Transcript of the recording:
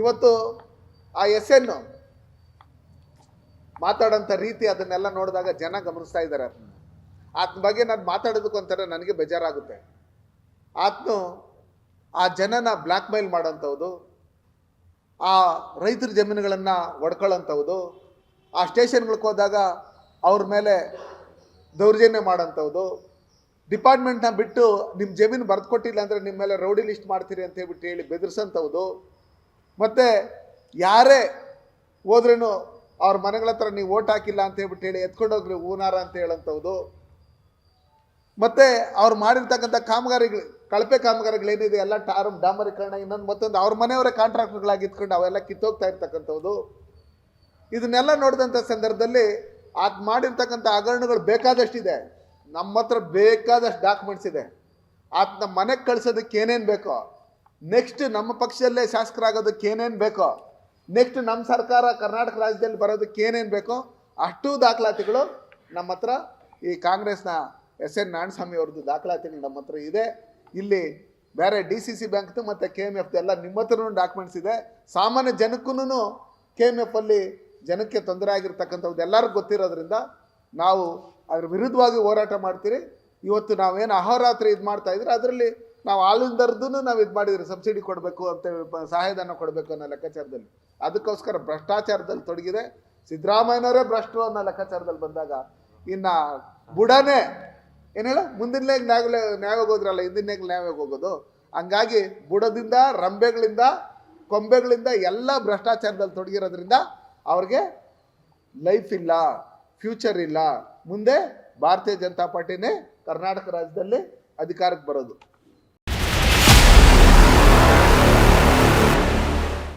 ಇವತ್ತು ಆ S N ಮಾತಾಡೋಂಥ ರೀತಿ ಅದನ್ನೆಲ್ಲ ನೋಡಿದಾಗ ಜನ ಗಮನಿಸ್ತಾ ಇದ್ದಾರೆ ಆತನ ಬಗ್ಗೆ ನಾನು ಮಾತಾಡೋದಕ್ಕೆ ಒಂಥರ ನನಗೆ ಬೇಜಾರಾಗುತ್ತೆ. ಆತನು ಆ ಜನನ ಬ್ಲ್ಯಾಕ್ ಮೇಲ್ ಮಾಡೋಂಥವ್ದು, ಆ ರೈತರ ಜಮೀನುಗಳನ್ನು ಒಡ್ಕೊಳ್ಳೋಂಥವ್ದು ಆ ಸ್ಟೇಷನ್ಗಳಿಗೆ ಹೋದಾಗ ಅವ್ರ ಮೇಲೆ ದೌರ್ಜನ್ಯ ಮಾಡೋಂಥವ್ದು, ಡಿಪಾರ್ಟ್ಮೆಂಟ್ನ ಬಿಟ್ಟು ನಿಮ್ಮ ಜಮೀನು ಬರೆದು ಕೊಟ್ಟಿಲ್ಲ ಅಂದರೆ ನಿಮ್ಮ ಮೇಲೆ ರೌಡಿ ಲಿಸ್ಟ್ ಮಾಡ್ತೀರಿ ಅಂತ ಹೇಳ್ಬಿಟ್ಟು ಹೇಳಿ ಬೆದರಿಸೋಂಥದ್ದು ಮತ್ತು ಯಾರೇ ಹೋದ್ರೂ ಅವ್ರ ಮನೆಗಳ ಹತ್ರ ನೀವು ಓಟ್ ಹಾಕಿಲ್ಲ ಅಂತ ಹೇಳ್ಬಿಟ್ಟು ಹೇಳಿ ಎತ್ಕೊಂಡೋಗ್ರಿ ಹೂನಾರ ಅಂತ ಹೇಳೋಂಥವ್ದು ಮತ್ತೆ ಅವ್ರು ಮಾಡಿರ್ತಕ್ಕಂಥ ಕಾಮಗಾರಿಗಳು, ಕಳಪೆ ಕಾಮಗಾರಿಗಳೇನಿದೆ, ಎಲ್ಲ ಟಾರಂ ಡಾಮರೀಕರಣ ಇನ್ನೊಂದು ಮತ್ತೊಂದು ಅವ್ರ ಮನೆಯವರೇ ಕಾಂಟ್ರಾಕ್ಟರ್ಗಳಾಗಿ ಇತ್ಕೊಂಡು ಅವೆಲ್ಲ ಕಿತ್ತೋಗ್ತಾ ಇರ್ತಕ್ಕಂಥವ್ದು. ಇದನ್ನೆಲ್ಲ ನೋಡಿದಂಥ ಸಂದರ್ಭದಲ್ಲಿ ಅದು ಮಾಡಿರ್ತಕ್ಕಂಥ ಹಗರಣಗಳು ಬೇಕಾದಷ್ಟಿದೆ. ನಮ್ಮ ಹತ್ರ ಬೇಕಾದಷ್ಟು ಡಾಕ್ಯುಮೆಂಟ್ಸ್ ಇದೆ. ಆತನ ಮನೆಗೆ ಕಳಿಸೋದಕ್ಕೆ ಏನೇನು ಬೇಕೋ ನೆಕ್ಸ್ಟ್ ನಮ್ಮ ಪಕ್ಷದಲ್ಲೇ ಶಾಸಕರಾಗೋದಕ್ಕೆ ಏನೇನು ಬೇಕೋ ನೆಕ್ಸ್ಟ್ ನಮ್ಮ ಸರ್ಕಾರ ಕರ್ನಾಟಕ ರಾಜ್ಯದಲ್ಲಿ ಬರೋದಕ್ಕೆ ಏನೇನು ಬೇಕೋ ಅಷ್ಟು ದಾಖಲಾತಿಗಳು ನಮ್ಮ ಹತ್ರ ಈ ಕಾಂಗ್ರೆಸ್ನ ಎಸ್ ಎನ್ ನಾರಾಯಣಸ್ವಾಮಿ ಅವ್ರದ್ದು ದಾಖಲಾತಿಗಳು ನಮ್ಮ ಹತ್ರ ಇದೆ. ಇಲ್ಲಿ ಬೇರೆ ಡಿ ಸಿ ಸಿ ಬ್ಯಾಂಕ್ದು ಮತ್ತು ಕೆ ಎಂ ಎಫ್ದು ಎಲ್ಲ ನಿಮ್ಮ ಹತ್ರನೂ ಡಾಕ್ಯುಮೆಂಟ್ಸ್ ಇದೆ. ಸಾಮಾನ್ಯ ಜನಕ್ಕೂ ಕೆ ಎಂ ಎಫ್ ಅಲ್ಲಿ ಜನಕ್ಕೆ ತೊಂದರೆ ಆಗಿರ್ತಕ್ಕಂಥದ್ದು ಎಲ್ಲರಿಗೂ ಗೊತ್ತಿರೋದ್ರಿಂದ ನಾವು ಅದ್ರ ವಿರುದ್ಧವಾಗಿ ಹೋರಾಟ ಮಾಡ್ತೀರಿ. ಇವತ್ತು ನಾವೇನು ಅಹೋರಾತ್ರಿ ಇದು ಮಾಡ್ತಾ ಇದ್ರೆ ಅದರಲ್ಲಿ ನಾವು ಹಾಲಿಂದರ್ದು ನಾವು ಇದು ಮಾಡಿದ್ರಿ, ಸಬ್ಸಿಡಿ ಕೊಡಬೇಕು ಅಂತ ಸಹಾಯಧನ ಕೊಡಬೇಕು ಅನ್ನೋ ಲೆಕ್ಕಾಚಾರದಲ್ಲಿ. ಅದಕ್ಕೋಸ್ಕರ ಭ್ರಷ್ಟಾಚಾರದಲ್ಲಿ ತೊಡಗಿದೆ. ಸಿದ್ದರಾಮಯ್ಯನವರೇ ಭ್ರಷ್ಟರು ಅನ್ನೋ ಲೆಕ್ಕಾಚಾರದಲ್ಲಿ ಬಂದಾಗ ಇನ್ನು ಬುಡನೇ, ಏನು ಹೇಳ? ಮುಂದಿನ ನ್ಯಾಯ ನ್ಯಾಯವಾಗಿ ಹೋದ್ರಲ್ಲ ಹಿಂದಿನ ನ್ಯಾಯವಾಗಿ ಹೋಗೋದು. ಹಂಗಾಗಿ ಬುಡದಿಂದ, ರಂಬೆಗಳಿಂದ, ಕೊಂಬೆಗಳಿಂದ ಎಲ್ಲ ಭ್ರಷ್ಟಾಚಾರದಲ್ಲಿ ತೊಡಗಿರೋದ್ರಿಂದ ಅವ್ರಿಗೆ ಲೈಫ್ ಇಲ್ಲ, ಫ್ಯೂಚರ್ ಇಲ್ಲ. ಮುಂದೆ ಭಾರತೀಯ ಜನತಾ ಪಾರ್ಟಿನೇ ಕರ್ನಾಟಕ ರಾಜ್ಯದಲ್ಲಿ ಅಧಿಕಾರಕ್ಕೆ ಬರೋದು.